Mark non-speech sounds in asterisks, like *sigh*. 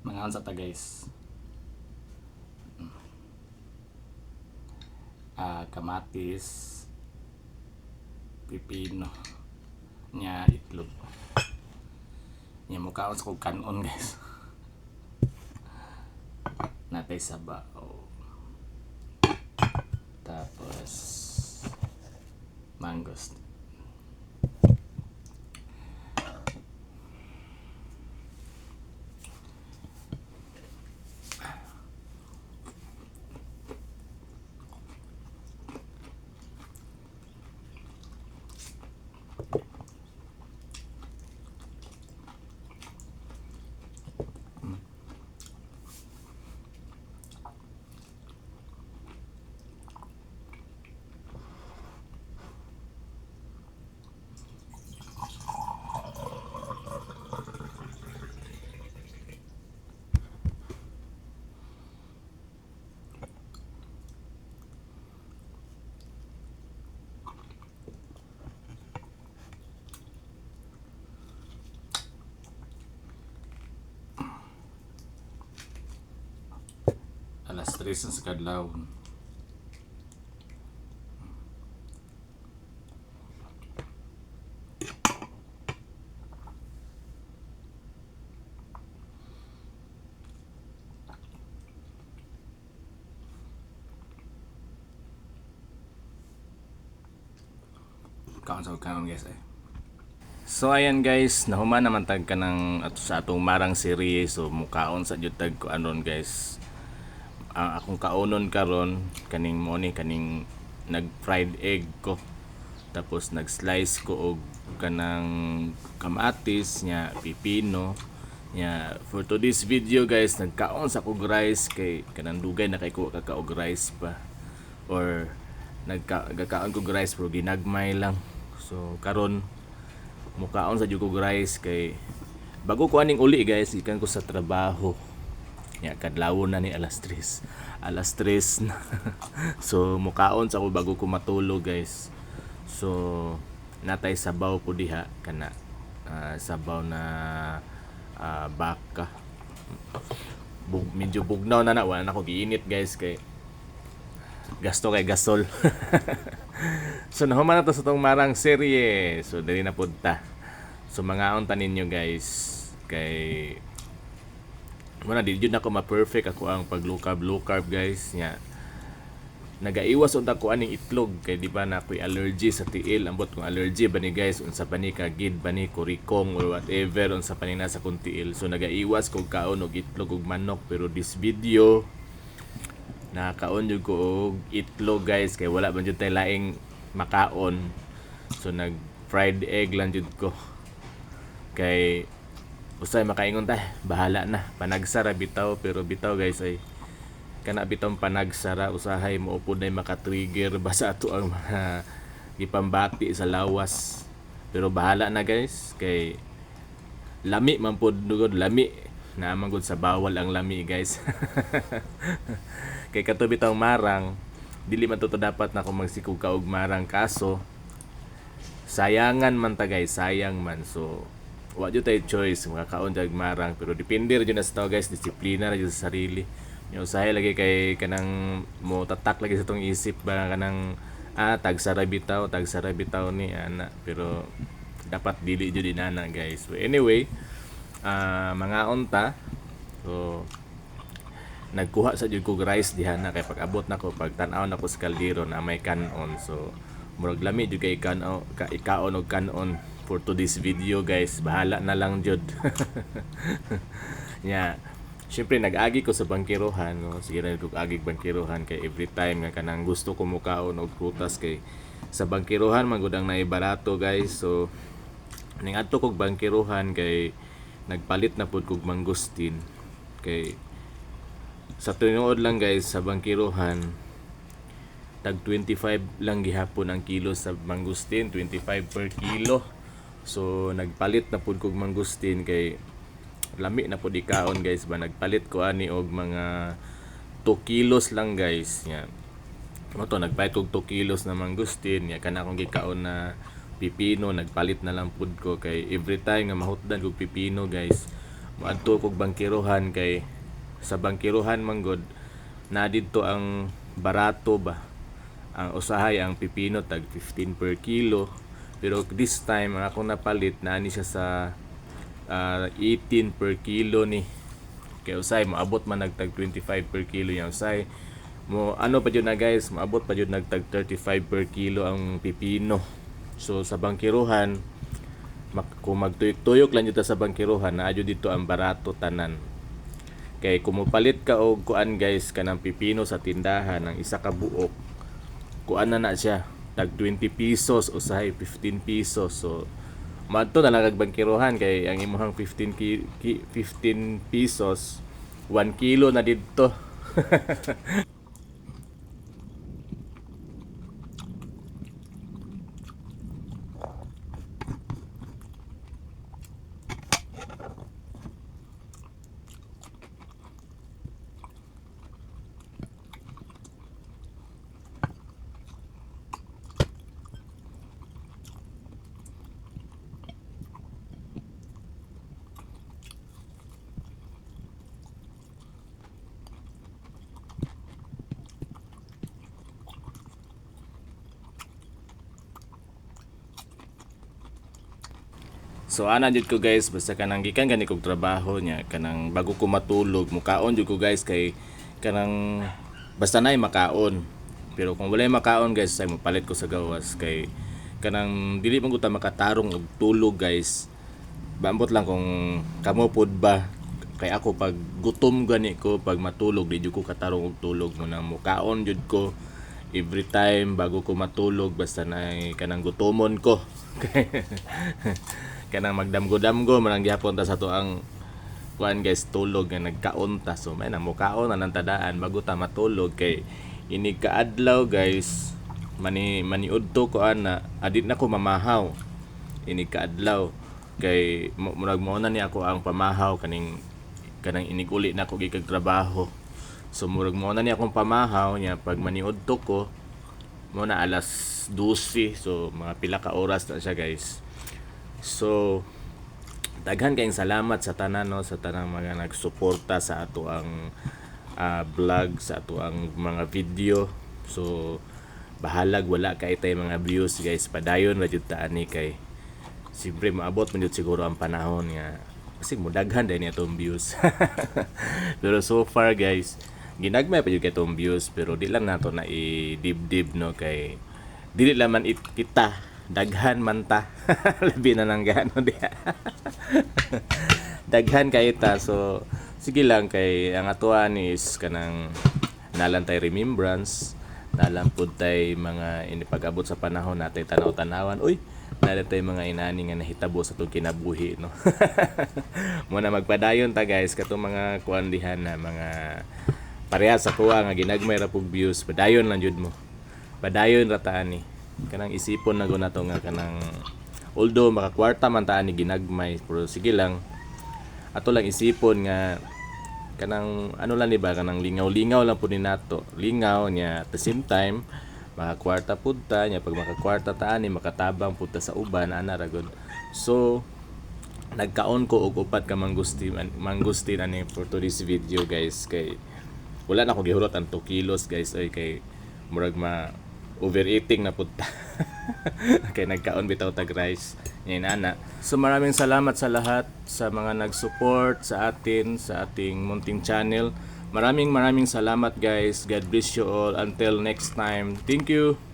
Mga unsa ta guys. Ah, kamatis, pipino, nya itlog. Nya mukhaon sa kog kanon guys. *laughs* Natay sabaw. Tapos mangos. Alas 3 na sa kadlaw. Kaon sa kanon guys eh. So ayan guys, nahuman naman tag ka ng ato sa atong marang serye so mukaon sa jud tag ko anon guys ang akong kaunon karon kaning mo ni kaning nag fried egg ko. Tapos nag slice ko og kanang kamatis nya pipino nya for today's video guys nagkaon sa kog rice kay kanang dugay na kay ko kakaog rice pa. Or nagkakaon kog rice pero ginagmay lang. So karon mukaon sa jud kog rice kay bago ko aning uli guys ikan ko sa trabaho Ya, kadlaw na ni alas 3. Alas 3 na. *laughs* so, mukaon sa ako bago ko matulog, guys. So, natay sabaw po diha kana ah, sabaw na ah, baka. Bug, medyo bugnaw na na wala na ko giinit guys kay gasto kay gasol. *laughs* so nahuman na to sa tong marang serye. So dali na punta. So mga unta ninyo guys kay Muna di jud nako ma-perfect ako ang pag-low-carb low carb guys. Nya. Nagaiwas unta ko aning itlog kay di ba na ako'y allergy sa tiil. Ambot kong allergy ba ni guys? Unsa pa ni kagid ba ni kurikong or whatever. Unsa pa ni nasa kong tiil. So nagaiwas kog kaon og itlog ug manok. Pero this video nakakaon jud ko og itlog guys. Kay wala man jud tay laing makaon. So nag fried egg lang jud ko. Kay Usay makaingon ta, bahala na. Panagsara bitaw. Pero bitaw guys ay kana bitaw panagsara. Usahay mo upod na maka-trigger. *laughs* Basa ato ang mga gipambati sa lawas. Pero bahala na guys. Kay lami man pod dugod lami. Na gud sa bawal ang lami guys. *laughs* kay kato bitaw marang dili man to dapat na ko magsikog ka og marang. Kaso sayangan man ta guys, sayang man. So wa jud tay choice makakaon jag marang pero depende ra jud na sa tao guys. Disiplina ra sa sarili. Yung usahay lagi kay kanang mo tatak lagi sa tong isip ba kanang ah tag sara bitaw tag sara bitaw ni ana. Pero dapat dili jud inana guys. So anyway ah mga unta so nagkuha sa jud kog rice diha na kay pag abot nako pag tan-aw nako sa kaldero na may kanon. So murag lami jud kay kanon ka ikaon og kanon for today's video guys. Bahala na lang jud *laughs* nya. Siyempre nag-agi ko sa bangkirohan no? Sige na kog agi bangkirohan kay every time nga kanang gusto ko mukaon og prutas kay sa bangkirohan man gud ang naibarato guys. So ning adto kog bangkirohan kay nagpalit na pud kog mangustin. Kay sa tinuod lang guys sa bangkirohan tag 25 lang gihapon ang kilo sa mangustin 25 per kilo So nagpalit na pud kog mangustin kay lami na pud ikaon guys ba nagpalit ko ani og mga 2 kilos lang guys nya. Mo to nagpalit kog 2 kilos na mangustin nya kana akong gikaon na pipino nagpalit na lang pud ko kay every time nga mahutdan kog pipino guys Adto kog bangkiruhan kay sa bangkiruhan manggod na didto ang barato ba. Ang usahay ang pipino tag 15 per kilo. Pero this time ako napalit na siya sa ah, 18 per kilo ni kay usay maabot man nagtag 25 per kilo yung usay mo ano pa jud na guys? Maabot pa jud nagtag 35 per kilo ang pipino. So sa bangkiruhan mak- kung magtuyok-tuyok lang dito sa bangkiruhan na dito ang barato tanan. Kay kumupalit ka og kuan guys kanang pipino sa tindahan ng isa ka buok kuan na na siya tag 20 pesos usahay 15 pesos. So madto na bangkiruhan kay ang imong 15 ki, ki, 15 pesos 1 kilo na didto *laughs* So ana jud ko guys basta kanang gikan gani kog trabaho niya kanang bago ko matulog mukaon jud ko guys kay kanang basta nay makaon. Pero kung walay makaon guys say palit ko sa gawas kay kanang dili man ta makatarong og tulog guys. Bambot lang kung kamo pod ba kay ako pag gutom gani ko pag matulog di ko katarong og tulog mo na mukaon jud ko every time bago ko matulog basta na kanang gutomon ko *laughs* kanang magdamgo-damgo manang gihapon ta sa to ang kuan guys tulog nga nagkaon so may na mukaon na ng tadaan bago ta matulog kay inig kaadlaw guys. Mani maniudto ko ana adit na ko mamahaw. Inig kaadlaw. Kay mu- murag mo na ni ako ang pamahaw kaning kanang inig uli na ako gikag trabaho so murag mo na ni akong pamahaw niya pag maniudto ko mo na alas 12 so mga pila ka oras na siya guys So, daghan kayong salamat sa tanan no sa tanang mga nagsuporta sa ato ang ah, vlog sa ato ang mga video. So, bahalag wala kay tay mga views guys padayon ra jud ta ani kay siyempre maabot man jud siguro ang panahon nga kasi mudaghan dahil niya itong views *laughs* pero so far guys ginagmay pa jud kay itong views pero di lang nato na i-dib-dib no kay dili lang man it kita daghan man ta. *laughs* Labi na lang gano diha. *laughs* Daghan kay ta. So sige lang kay ang atuan is kanang nalan tay remembrance nalan pud tay mga inipag-abot sa panahon natay tanaw-tanawan. Uy nalan mga inani nga nahitabo sa tong kinabuhi no? *laughs* Muna magpadayon ta guys katong mga kuan na mga pareha sa kuha nga ginagmay ra pug views. Padayon lang jud mo. Padayon ra ta ani kanang isipon na guna to nga kanang although makakwarta man ta ani ginagmay pero sige lang. Ato lang isipon nga kanang ano lang di ba kanang lingaw-lingaw lang pud ni nato. Lingaw niya at the same time makakwarta pud ta niya. Pag makakwarta ta ani makatabang pud ta sa uban ana ra gud. So nagkaon ko og upat ka mangustin mangustin ani for today's video guys. Kay wala na ko gihurot ang 2 kilos guys. Ay kay murag ma overeating na punta. *laughs* kay nagkaon bitaw tag rice. Yan ana. So maraming salamat sa lahat sa mga nag-support sa atin sa ating munting channel. Maraming maraming salamat guys. God bless you all. Until next time. Thank you.